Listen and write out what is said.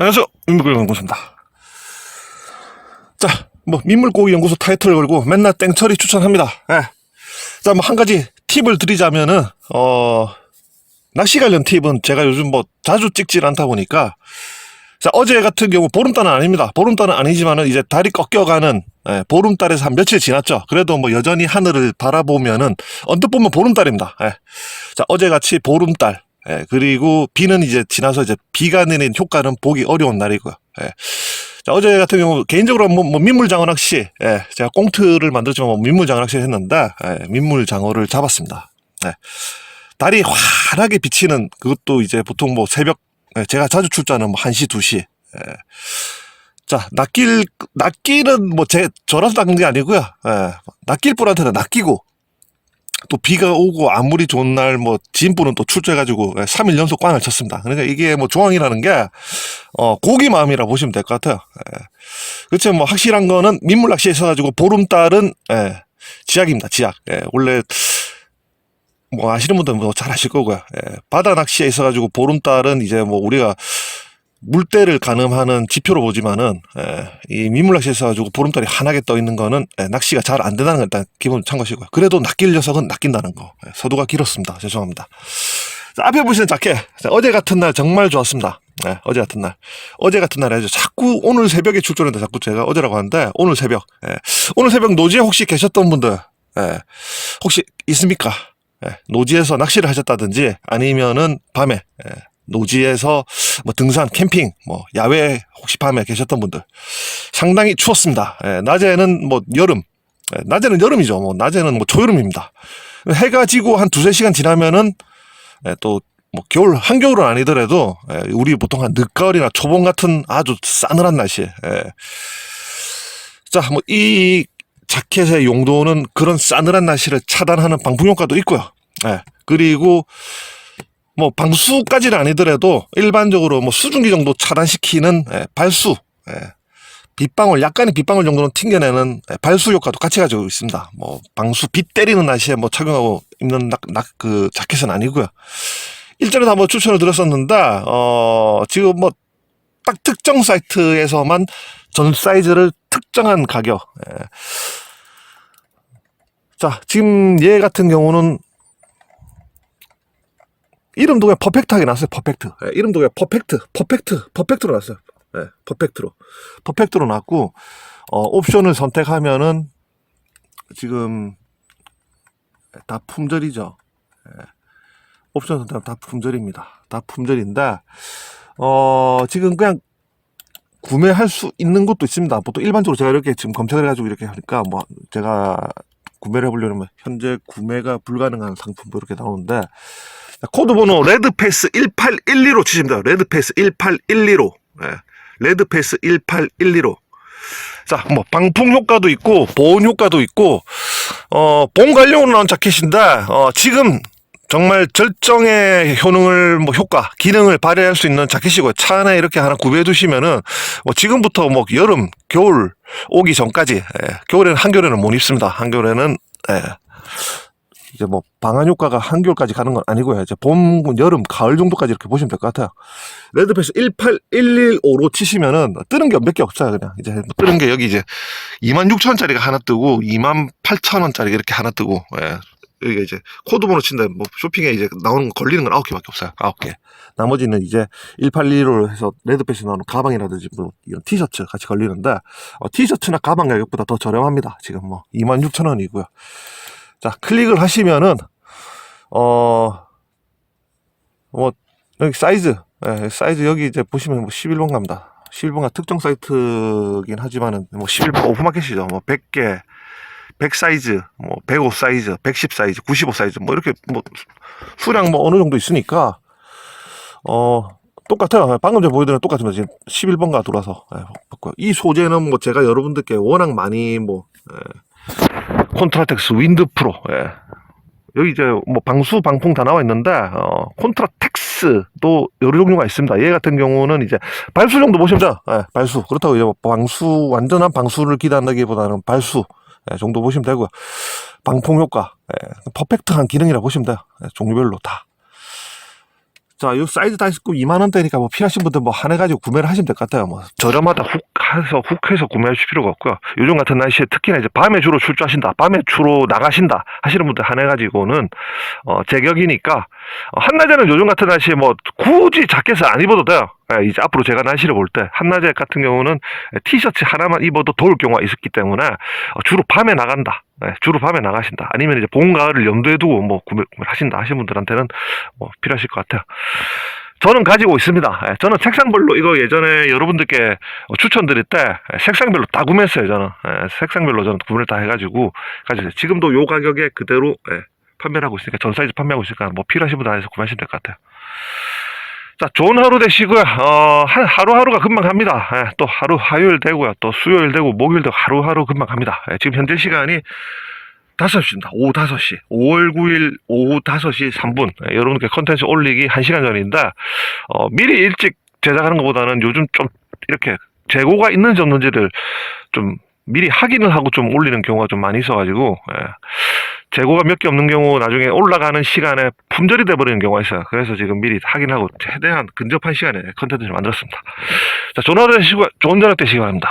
안녕하세요. 민물고기 연구소입니다. 자, 뭐, 민물고기 연구소 타이틀을 걸고 맨날 땡처리 추천합니다. 예. 자, 뭐, 한 가지 팁을 드리자면은, 어, 낚시 관련 팁은 제가 요즘 뭐, 자주 찍질 않다 보니까, 자, 어제 같은 경우 보름달은 아닙니다. 보름달은 아니지만은 이제 달이 꺾여가는, 예, 보름달에서 한 며칠 지났죠. 그래도 뭐, 여전히 하늘을 바라보면은, 언뜻 보면 보름달입니다. 예. 자, 어제 같이 보름달, 예, 그리고 비는 이제 지나서 이제 비가 내린 효과는 보기 어려운 날이고요. 예. 자, 어제 같은 경우 개인적으로 뭐, 뭐 민물장어 낚시, 예, 제가 꽁트를 만들지만 뭐 민물장어 낚시를 했는데 예, 민물장어를 잡았습니다. 예. 달이 환하게 비치는 그것도 이제 보통 뭐 새벽 예, 제가 자주 출전은 뭐 1시, 2시. 예. 자, 낚일 낚일은 뭐 제 저라서 낚는 게 아니고요. 예. 낚일 분한테는 낚이고 또 비가 오고 아무리 좋은 날뭐 지인분은 또 출조해가지고 3일 연속 꽝을 쳤습니다. 그러니까 이게 뭐 조항이라는 게 어, 고기 마음이라 보시면 될 것 같아요. 예. 그렇죠. 뭐 확실한 거는 민물 낚시에 있어가지고 보름달은 예, 지약입니다. 지약. 예, 원래 뭐 아시는 분들은 뭐 잘 아실 거고요. 예, 바다 낚시에 있어가지고 보름달은 이제 뭐 우리가 물때를 가늠하는 지표로 보지만은 예, 이 민물 낚시에 있어가지고 보름달이 환하게 떠 있는 거는 예, 낚시가 잘 안 된다는 건 일단 기본 참고시고요. 그래도 낚일 녀석은 낚인다는 거. 예, 서두가 길었습니다. 죄송합니다. 자, 앞에 보시는 자켓 자, 어제 같은 날 정말 좋았습니다. 예, 어제 같은 날 어제 같은 날에 자꾸 오늘 새벽에 출조했는데 자꾸 제가 어제라고 하는데 오늘 새벽 예, 오늘 새벽 노지에 혹시 계셨던 분들 예, 혹시 있습니까? 예, 노지에서 낚시를 하셨다든지 아니면은 밤에 예, 노지에서 뭐 등산, 캠핑, 뭐 야외 혹시 밤에 계셨던 분들 상당히 추웠습니다. 예, 낮에는 뭐 여름, 예, 낮에는 여름이죠. 뭐 낮에는 뭐 초여름입니다. 해가 지고 한 두세 시간 지나면은 예, 또뭐 겨울 한겨울은 아니더라도 예, 우리 보통 한 늦가을이나 초봄 같은 아주 싸늘한 날씨. 예. 자, 뭐 이 자켓의 용도는 그런 싸늘한 날씨를 차단하는 방풍 효과도 있고요. 예. 그리고 뭐 방수까지는 아니더라도 일반적으로 뭐 수증기 정도 차단시키는 예, 발수, 예, 빗방울 약간의 빗방울 정도는 튕겨내는 예, 발수 효과도 같이 가지고 있습니다. 뭐 방수 빗 때리는 날씨에 뭐 착용하고 입는 낙, 낙, 그 자켓은 아니고요. 일전에도 한번 추천을 드렸었는데 어 지금 뭐 딱 특정 사이트에서만 전 사이즈를 특정한 가격. 예. 자 지금 얘 같은 경우는 이름도 그냥 퍼펙트하게 났어요. 퍼펙트. 예, 이름도 그냥 퍼펙트, 퍼펙트, 퍼펙트로 났어요. 예, 퍼펙트로. 퍼펙트로 났고, 어, 옵션을 선택하면은 지금 다 품절이죠. 예, 옵션 선택하면 다 품절입니다. 다 품절인데, 어, 지금 그냥 구매할 수 있는 것도 있습니다. 보통 일반적으로 제가 이렇게 지금 검색을 해가지고 이렇게 하니까 뭐 제가 구매를 해보려면 현재 구매가 불가능한 상품도 이렇게 나오는데 자, 코드 번호 레드패스 1812로 치십니다. 레드패스 1812로. 예. 레드패스 1812로. 자, 뭐 방풍 효과도 있고 보온 효과도 있고 어, 봄 관련으로 나온 자켓인데 어, 지금 정말 절정의 효능을 뭐 효과, 기능을 발휘할 수 있는 자켓이고요. 차 안에 이렇게 하나 구비해 두시면은 뭐 지금부터 뭐 여름, 겨울 오기 전까지 예, 겨울에는 한겨울에는 못 입습니다. 한겨울에는 예, 이제 뭐 방한 효과가 한겨울까지 가는 건 아니고요. 이제 봄, 여름, 가을 정도까지 이렇게 보시면 될 것 같아요. 레드패스 18115로 치시면은 뜨는 게 몇 개 없어요. 그냥 이제 뜨는 게 여기 이제 26,000원짜리가 하나 뜨고 28,000원짜리가 이렇게 하나 뜨고 예. 여기가 이제 코드 번호 친다 뭐 쇼핑에 이제 나오는 거 걸리는 건 9개밖에 없어요. 9개. 나머지는 이제 181로 해서 레드패스 나오는 가방이라든지 뭐 이런 티셔츠 같이 걸리는데 어, 티셔츠나 가방 가격보다 더 저렴합니다. 지금 뭐 26,000원이고요. 자, 클릭을 하시면은, 어, 뭐, 여기 사이즈, 예, 사이즈 여기 이제 보시면 뭐 11번 갑니다. 11번가 특정 사이트긴 하지만은 뭐 11번 오픈마켓이죠. 뭐 100개, 100 사이즈, 뭐 105 사이즈, 110 사이즈, 95 사이즈, 뭐 이렇게 뭐 수량 뭐 어느 정도 있으니까, 어, 똑같아요. 방금 전에 보여드린 똑같으면 지금 11번가 돌아서, 예, 바꿔요. 이 소재는 뭐 제가 여러분들께 워낙 많이 뭐, 예, 콘트라텍스 윈드 프로 예. 여기 이제 뭐 방수 방풍 다 나와 있는데 어, 콘트라텍스도 여러 종류가 있습니다. 얘 같은 경우는 이제 발수 정도 보시면 돼요. 예, 발수 그렇다고 이제 뭐 방수 완전한 방수를 기대한다기보다는 발수 예, 정도 보시면 되고요. 방풍 효과 예, 퍼펙트한 기능이라 보시면 돼요. 예, 종류별로 다. 자, 요 사이즈 다이스코 2만원대니까 뭐 필요하신 분들 뭐 한해 가지고 구매를 하시면 될 것 같아요. 뭐. 저렴하다 훅 해서 훅 해서 구매하실 필요가 없고요. 요즘 같은 날씨에 특히나 이제 밤에 주로 출조하신다, 밤에 주로 나가신다 하시는 분들 한해 가지고는 어, 제격이니까 어, 한낮에는 요즘 같은 날씨에 뭐 굳이 자켓을 안 입어도 돼요. 예, 이제 앞으로 제가 날씨를 볼 때 한낮에 같은 경우는 티셔츠 하나만 입어도 더울 경우가 있었기 때문에 어, 주로 밤에 나간다. 예, 주로 밤에 나가신다. 아니면 이제 봄, 가을을 염두에 두고 뭐 구매, 를 하신다 하시는 분들한테는 뭐 필요하실 것 같아요. 저는 가지고 있습니다. 예, 저는 색상별로 이거 예전에 여러분들께 어, 추천드릴 때 예, 색상별로 다 구매했어요. 저는 예, 색상별로 저는 구매를 다 해가지고 가지고. 지금도 요 가격에 그대로 예, 판매를 하고 있으니까 전 사이즈 판매하고 있으니까 뭐 필요하신 분들 안에서 구매하시면 될 것 같아요. 자, 좋은 하루 되시고요. 어, 한 하루하루가 금방 갑니다. 예, 또 하루 화요일 되고요. 또 수요일 되고 목요일 되고 하루하루 금방 갑니다. 예, 지금 현재 시간이 5시입니다. 오후 5시. 5월 9일 오후 5시 3분. 예, 여러분께 컨텐츠 올리기 1시간 전인데, 어, 미리 일찍 제작하는 것보다는 요즘 좀 이렇게 재고가 있는지 없는지를 좀 미리 확인을 하고 좀 올리는 경우가 좀 많이 있어가지고, 예. 재고가 몇 개 없는 경우 나중에 올라가는 시간에 품절이 돼버리는 경우가 있어요. 그래서 지금 미리 확인하고 최대한 근접한 시간에 컨텐츠를 만들었습니다. 자, 조나단 시간, 좋은 저녁 되시기 바랍니다.